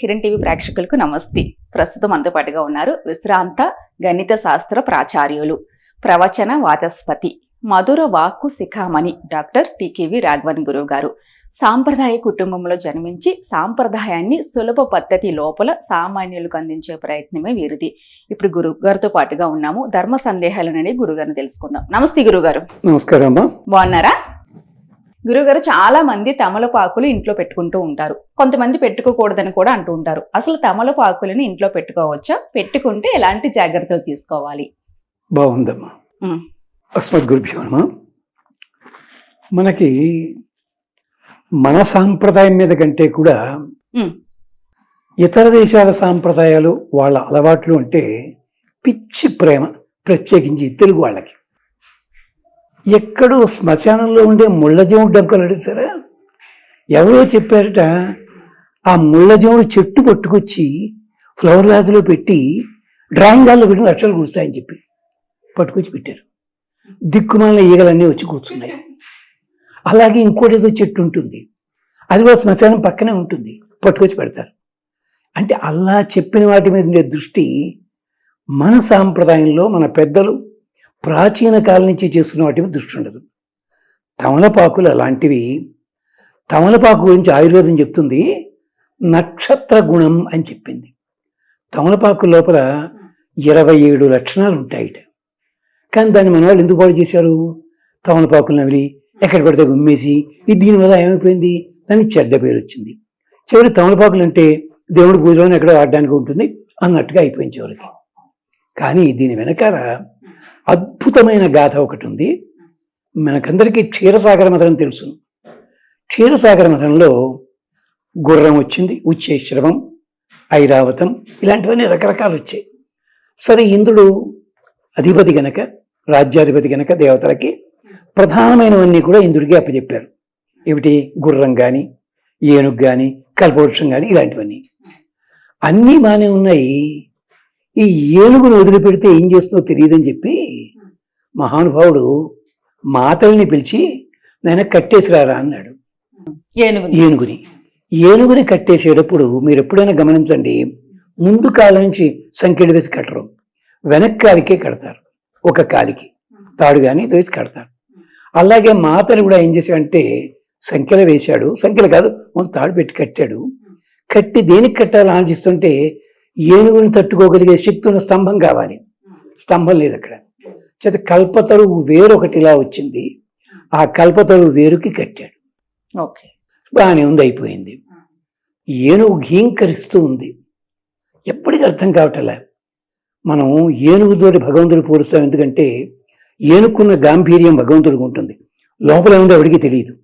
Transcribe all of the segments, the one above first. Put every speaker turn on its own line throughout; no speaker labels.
Kiran TV ప్రేక్షకులకు నమస్తే. ప్రస్తుతం మనతో పాటుగా ఉన్నారు విశ్రాంత గణిత శాస్త్ర ప్రాచార్యులు ప్రవచన వాచస్పతి మధుర వాక్కు శిఖామణి డాక్టర్ టికేవి రాఘవన్ గురువు గారు. సాంప్రదాయ కుటుంబంలో జన్మించి సాంప్రదాయాన్ని సులభ పద్ధతి లోపల సామాన్యులకు అందించే ప్రయత్నమే వీరిది. ఇప్పుడు గురువు గారితో పాటుగా ఉన్నాము. ధర్మ సందేహాలనని గురుగారిని తెలుసుకుందాం. నమస్తే గురుగారు
నమస్కారం
బాగున్నారా? గురుగారు చాలా మంది తమలపాకులు ఇంట్లో పెట్టుకుంటూ ఉంటారు. కొంతమంది పెట్టుకోకూడదని కూడా అంటూ ఉంటారు. అసలు తమలపాకులని ఇంట్లో పెట్టుకోవచ్చా? పెట్టుకుంటే ఎలాంటి జాగ్రత్తలు తీసుకోవాలి?
బాగుందమ్మా.
ఉమ్,
అస్మద్ గురుభ్యో నమ. మనకి మన సాంప్రదాయం మీద కంటే కూడా ఇతర దేశాల సాంప్రదాయాలు వాళ్ళ అలవాట్లు అంటే పిచ్చి ప్రేమ ప్రత్యేకించి తెలుగు వాళ్ళకి. ఎక్కడో శ్మశానంలో ఉండే ముళ్ళజేవుడు డంకలు అడిగారా ఎవరో చెప్పారట ఆ ముళ్ళజేవుడు చెట్టు పట్టుకొచ్చి ఫ్లవర్ వ్యాజ్లో పెట్టి డ్రాయింగ్ హాల్లో పెట్టిన లక్షలు కూర్చాయని చెప్పి పట్టుకొచ్చి పెట్టారు. దిక్కుమాల ఈగలన్నీ వచ్చి కూర్చున్నాయి. అలాగే ఇంకోటి ఏదో చెట్టు ఉంటుంది. అది కూడా శ్మశానం పక్కనే ఉంటుంది. పట్టుకొచ్చి పెడతారు. అంటే అలా చెప్పిన వాటి మీద ఉండే దృష్టి మన సాంప్రదాయంలో మన పెద్దలు ప్రాచీన కాలం నుంచి చేస్తున్న వాటి మీద దృష్టి ఉండదు. తమలపాకులు అలాంటివి తమలపాకు గురించి ఆయుర్వేదం చెప్తుంది నక్షత్ర గుణం అని చెప్పింది. తమలపాకు లోపల ఇరవై ఏడు లక్షణాలు ఉంటాయిట. కానీ దాన్ని మన వాళ్ళు ఎందుకు పాడు చేశారు? తమలపాకులు నవిలి ఎక్కడ పడితే గుమ్మేసి ఇది దీనివల్ల ఏమైపోయింది? దాన్ని చెడ్డ పేరు వచ్చింది. చివరి తమలపాకులు అంటే దేవుడి పూజలోనే ఎక్కడో ఆడడానికి ఉంటుంది అన్నట్టుగా అయిపోయింది చివరికి. కానీ దీని వెనకాల అద్భుతమైన గాథ ఒకటి ఉంది. మనకందరికీ క్షీరసాగర మథనం తెలుసు. క్షీరసాగర మథనంలో గుర్రం వచ్చింది ఉచ్చేశ్రవం ఐరావతం ఇలాంటివన్నీ రకరకాలు వచ్చాయి. సరే ఇంద్రుడు అధిపతి గనక రాజ్యాధిపతి గనక దేవతలకి ప్రధానమైనవన్నీ కూడా ఇంద్రుడికి అప్పచెప్పారు. ఏమిటి? గుర్రం కానీ ఏనుగు కానీ కల్పవృక్షం కానీ ఇలాంటివన్నీ. అన్నీ బాగానే ఉన్నాయి. ఈ ఏనుగును వదిలిపెడితే ఏం చేస్తుందో తెలియదని చెప్పి మహానుభావుడు మాతల్ని పిలిచి నేను కట్టేసిరారా? అన్నాడు.
ఏనుగు
ఏనుగుని. ఏనుగుని కట్టేసేటప్పుడు మీరు ఎప్పుడైనా గమనించండి ముందు కాలం నుంచి సంఖ్యలు వేసి కట్టరు. వెనక్ కాలికే కడతారు. ఒక కాలికి. తాడు కానీ వేసి కడతారు. అలాగే మాతని కూడా ఏం చేశాడంటే సంఖ్యలు వేశాడు. సంఖ్యలు కాదు ముందు తాడు పెట్టి కట్టాడు. కట్టి దేనికి కట్టాలో ఆలోచిస్తుంటే ఏనుగుని తట్టుకోగలిగే శక్తి ఉన్న స్తంభం కావాలి. స్తంభం లేదు అక్కడ. చేత కల్పతరువు వేరొకటి ఇలా వచ్చింది. ఆ కల్పతరువు వేరుకి కట్టాడు.
ఓకే.
బాగానే ఉంది అయిపోయింది. ఏనుగు ఘీంకరిస్తూ ఉంది. ఎప్పటికీ అర్థం కావటలే. మనం ఏనుగుతోటి భగవంతుడు పోలుస్తాం. ఎందుకంటే ఏనుక్కున్న గాంభీర్యం భగవంతుడికి ఉంటుంది. లోపల ఏముందో ఎవడికి తెలియదు.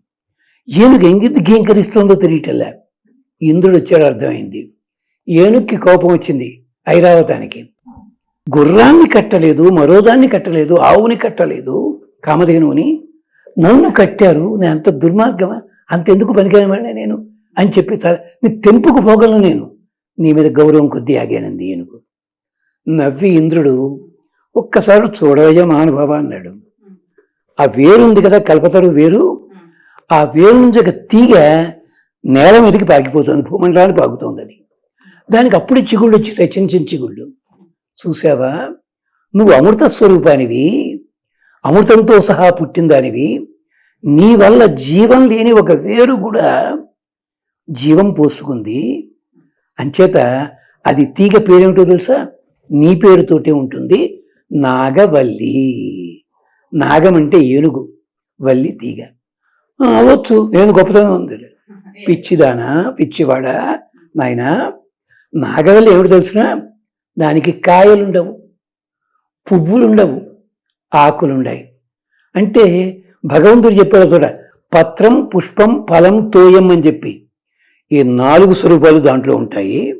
ఏనుగు ఎంగిద్ది ఘీంకరిస్తుందో తెలియటలే. ఇంద్రుడు వచ్చాడు అర్థమైంది. ఏనుక్కి కోపం వచ్చింది ఐరావతానికి. గుర్రాన్ని కట్టలేదు మరోదాన్ని కట్టలేదు ఆవుని కట్టలేదు కామధేనువుని. నన్ను కట్టారు నేను అంత దుర్మార్గమా? అంతెందుకు పనికిరామని నేను? అని చెప్పి చాలా. నీ తెంపుకు పోగలను నేను. నీ మీద గౌరవం కొద్దీ ఆగానంది ఏనుగు నవ్వి ఇంద్రుడు ఒక్కసారి చూడవయ్య మహానుభావ అన్నాడు. ఆ వేరు ఉంది కదా కల్పతరు వేరు. ఆ వేరు నుంచి ఒక తీగ నేల మీదకి పాకిపోతుంది భూమండలాన్ని పాకుతోంది అది దానికి అప్పుడే చిగుళ్ళు వచ్చేసాయి చిన్న చిన్న చిగుళ్ళు. చూసావా? నువ్వు అమృత స్వరూపానివి అమృతంతో సహా పుట్టిన దానివి నీ వల్ల జీవం లేని ఒక వేరు కూడా జీవం పోసుకుంది. అంచేత అది తీగ పేరేమిటో తెలుసా? నీ పేరుతోటే ఉంటుంది. నాగవల్లి. నాగం అంటే ఏనుగు వల్లి తీగ. అవ్వచ్చు నేను గొప్పతనం ఉంది. పిచ్చిదానా పిచ్చివాడా నాయనా? నాగవల్లి ఏమిటి తెలిసిన? దానికి కాయలుండవు పువ్వులుండవు ఆకులుండాయి. అంటే భగవంతుడు చెప్పాడు చూడ పత్రం పుష్పం ఫలం తోయం అని చెప్పి. ఈ నాలుగు స్వరూపాలు దాంట్లో ఉంటాయి.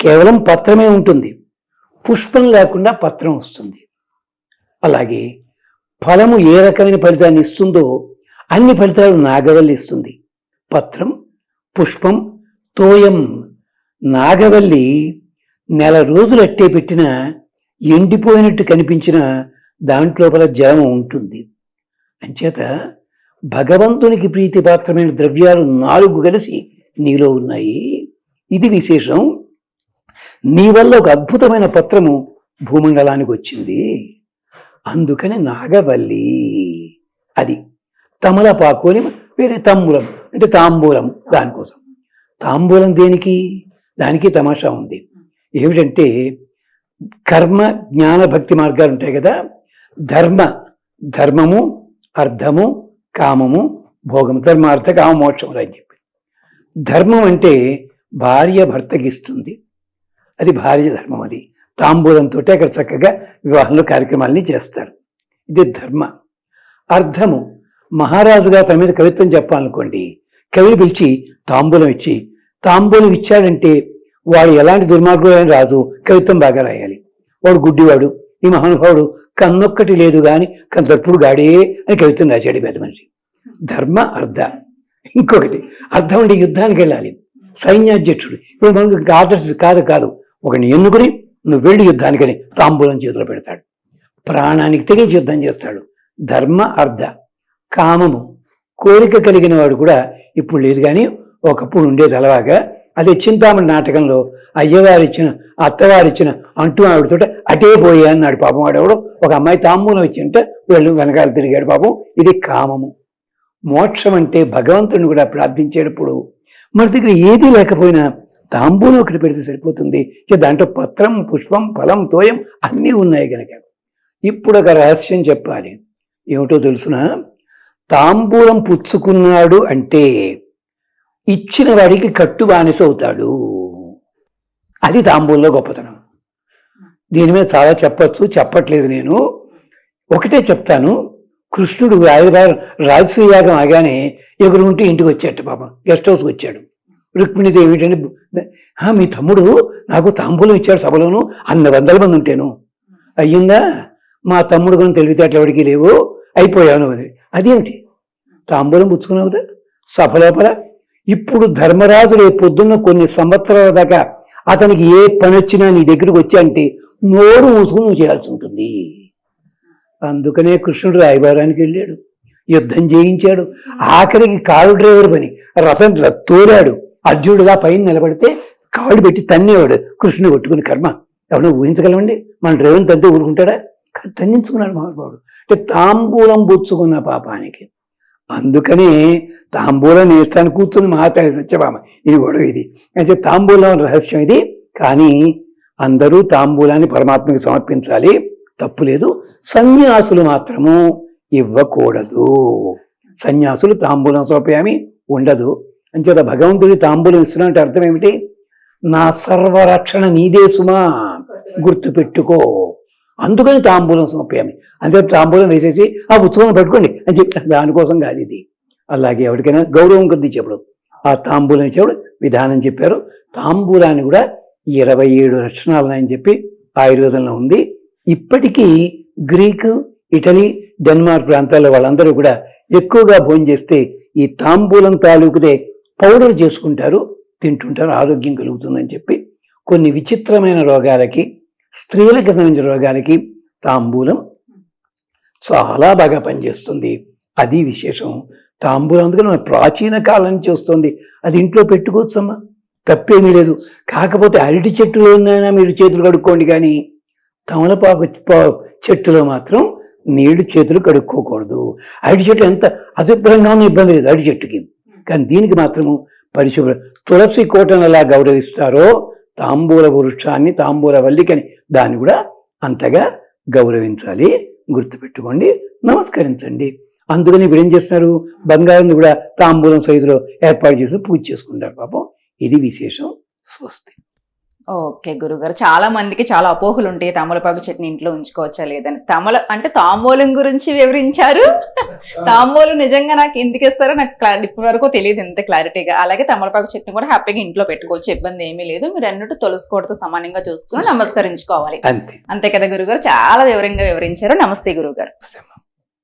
కేవలం పత్రమే ఉంటుంది. పుష్పం లేకుండా పత్రం వస్తుంది. అలాగే ఫలము ఏ రకమైన ఫలితాన్ని ఇస్తుందో అన్ని ఫలితాలు నాగవల్లి ఇస్తుంది. పత్రం పుష్పం తోయం నాగవల్లి నెల రోజులు అట్టే పెట్టిన ఎండిపోయినట్టు కనిపించిన దాంట్లోపల జలం ఉంటుంది. అంచేత భగవంతునికి ప్రీతిపాత్రమైన ద్రవ్యాలు నాలుగు కలిసి నీలో ఉన్నాయి. ఇది విశేషం. నీ వల్ల ఒక అద్భుతమైన పత్రము భూమండలానికి వచ్చింది. అందుకని నాగవల్లి అది తమలపాకు అని వేరే తమ్ములం అంటే తాంబూలం దానికోసం. తాంబూలం దేనికి? దానికి తమాషా ఉంది. ఏమిటంటే కర్మ జ్ఞాన భక్తి మార్గాలు ఉంటాయి కదా ధర్మ ధర్మము అర్థము కామము భోగము ధర్మ అర్థ కామ మోక్షములు అని చెప్పి. ధర్మం అంటే భార్య భర్తకి ఇస్తుంది. అది భార్య ధర్మం అది. తాంబూలంతో అక్కడ చక్కగా వివాహంలో కార్యక్రమాలని చేస్తారు. ఇది ధర్మ. అర్థము. మహారాజుగా తన మీద కవిత్వం చెప్పాలనుకోండి కవిని పిలిచి తాంబూలం ఇచ్చి తాంబూలం ఇచ్చాడంటే వాడు ఎలాంటి దుర్మార్గుడు అని రాదు కవిత్వం బాగా రాయాలి. వాడు గుడ్డివాడు ఈ మహానుభావుడు కన్నొక్కటి లేదు గాని కన్నప్పుడు గాడే అని కవిత్వం రాశాడు పెద్ద మనిషి ధర్మ అర్థ. ఇంకొకటి అర్థం అంటే యుద్ధానికి వెళ్ళాలి. సైన్యాధ్యక్షుడు. ఇప్పుడు మనకు ఆర్డర్స్ కాదు కాదు. ఒకని ఎన్నుకుని నువ్వు వెళ్ళి యుద్ధానికని తాంబూలం చేతిలో పెడతాడు. ప్రాణానికి తెగించి యుద్ధం చేస్తాడు. ధర్మ అర్థ. కామము. కోరిక కలిగిన వాడు కూడా ఇప్పుడు లేదు కానీ ఒకప్పుడు ఉండేది అలాగా అదే చింతామణి నాటకంలో అయ్యవారిచ్చిన అత్తవారిచ్చిన అంటూ ఆవిడతో అటే పోయా అన్నాడు పాపం. వాడెవడో ఒక అమ్మాయి తాంబూలం ఇచ్చింటే వీళ్ళు వెనకాల తిరిగాడు పాపం. ఇది కామము. మోక్షం అంటే భగవంతుని కూడా ప్రార్థించేటప్పుడు మన దగ్గర ఏది లేకపోయినా తాంబూలం ఒకటి పెడితే సరిపోతుంది. దాంట్లో పత్రం పుష్పం ఫలం తోయం అన్నీ ఉన్నాయి కనుక ఇప్పుడు ఒక రహస్యం చెప్పాలి. ఏమిటో తెలుసునా? తాంబూలం పుచ్చుకున్నాడు అంటే ఇచ్చిన వాడికి కట్టు బానిస అవుతాడు. అది తాంబూల్లో గొప్పతనం. దీని మీద చాలా చెప్పచ్చు చెప్పట్లేదు నేను. ఒకటే చెప్తాను కృష్ణుడు రాజుగారు రాజసూయాగం ఆగానే ఎగురుంటే ఇంటికి వచ్చాడు పాపం గెస్ట్ హౌస్కి వచ్చాడు. రుక్మిణితో ఏమిటంటే మీ తమ్ముడు నాకు తాంబూలం ఇచ్చాడు సభలోను అన్న వందల మంది ఉంటేను. అయ్యిందా? మా తమ్ముడు కొన్ని తెలివితేటలు ఎవరికి లేవు అయిపోయాను అది. అదేమిటి? తాంబూలం పుచ్చుకున్నావు కదా సభ లోపల ఇప్పుడు ధర్మరాజు రేపు పొద్దున్న కొన్ని సంవత్సరాల దాకా అతనికి ఏ పని వచ్చినా నీ దగ్గరికి వచ్చి అంటే నోరు మూసుకుని నువ్వు చేయాల్సి ఉంటుంది. అందుకనే కృష్ణుడు రాయబారానికి వెళ్ళాడు. యుద్ధం చేయించాడు. ఆఖరికి కారు డ్రైవర్ పని. రథం తోరాడు అర్జునుడుగా పైన నిలబడితే కాళ్ళు పెట్టి తన్నేవాడు కృష్ణుడు కొట్టుకుని కర్మ. ఎవరైనా ఊహించగలమండి? మన డ్రైవర్ని తంతే ఊరుకుంటాడా? తన్నించుకున్నాడు మహానుభావుడు. అంటే తాంబూలం పుచ్చుకున్న పాపానికి. అందుకని తాంబూలం నేస్తాను కూర్చుని మహాతల్లి సత్యభామ. ఇది గొడవ ఇది. అయితే తాంబూలం రహస్యం ఇది. కానీ అందరూ తాంబూలాన్ని పరమాత్మకి సమర్పించాలి. తప్పు లేదు. సన్యాసులు మాత్రము ఇవ్వకూడదు. సన్యాసులు తాంబూలం సోపయామి ఉండదు. అంచేత భగవంతుడి తాంబూలం ఇస్తున్నట్టు అర్థం ఏమిటి? నా సర్వరక్షణ నీదే సుమా. గుర్తుపెట్టుకో. అందుకని తాంబూలం సమర్పయామి అంతే తాంబూలం వేసేసి ఆ ఉత్సవం పెట్టుకోండి. అని చెప్తాను దానికోసం కాదు ఇది. అలాగే ఎవరికైనా గౌరవం కొద్ది చెప్పడం. ఆ తాంబూలం ఇచ్చేవాడు విధానం చెప్పారు. తాంబూలాన్ని కూడా ఇరవై ఏడు లక్షణాలు చెప్పి ఆయుర్వేదంలో ఉంది. ఇప్పటికీ గ్రీకు ఇటలీ డెన్మార్క్ ప్రాంతాల్లో వాళ్ళందరూ కూడా ఎక్కువగా భోజనం చేస్తే ఈ తాంబూలం తాలూకుదే పౌడర్ చేసుకుంటారు తింటుంటారు ఆరోగ్యం కలుగుతుందని చెప్పి కొన్ని విచిత్రమైన రోగాలకి స్త్రీలకు సంబంధించిన రోగానికి తాంబూలం చాలా బాగా పనిచేస్తుంది. అది విశేషం. తాంబూలం అందుకని మన ప్రాచీన కాలం నుంచి వస్తుంది. అది ఇంట్లో పెట్టుకోవచ్చమ్మా. తప్పేమీ లేదు. కాకపోతే అరటి చెట్టులో ఉందైనా మీరు చేతులు కడుక్కోండి కానీ తమలపాకు చెట్టులో మాత్రం నీళ్ళు చేతులు కడుక్కోకూడదు. అరటి చెట్టు ఎంత అశుభ్రంగా ఉన్న ఇబ్బంది లేదు అరటి చెట్టుకి. కానీ దీనికి మాత్రము పరిశుభ్ర తులసి కోటను ఎలా గౌరవిస్తారో తాంబూల వృక్షాన్ని తాంబూల వల్లికని దాన్ని కూడా అంతగా గౌరవించాలి. గుర్తుపెట్టుకోండి నమస్కరించండి. అందుకని ఇప్పుడు ఏం చేస్తున్నారు బంగారం కూడా తాంబూలం సైజులో ఏర్పాటు చేసి పూజ చేసుకుంటారు పాపం. ఇది విశేషం. స్వస్తి.
ఓకే గురుగారు. చాలా మందికి చాలా అపోహలు ఉంటాయి తమలపాకు చట్నీ ఇంట్లో ఉంచుకోవచ్చా లేదని. తమల అంటే తాంబూలం గురించి వివరించారు. తాంబూలం నిజంగా నాకు ఎందుకు ఇస్తారో నాకు ఇప్పటి వరకు తెలియదు ఇంత క్లారిటీగా. అలాగే తమలపాకు చట్నీ కూడా హ్యాపీగా ఇంట్లో పెట్టుకోవచ్చు. ఇబ్బంది ఏమీ లేదు. మీరు అన్నట్టు తులసి కోటతో సమానంగా చూసుకుని నమస్కరించుకోవాలి.
అంతే.
కదా గురుగారు? చాలా వివరంగా వివరించారు. నమస్తే గురుగారు.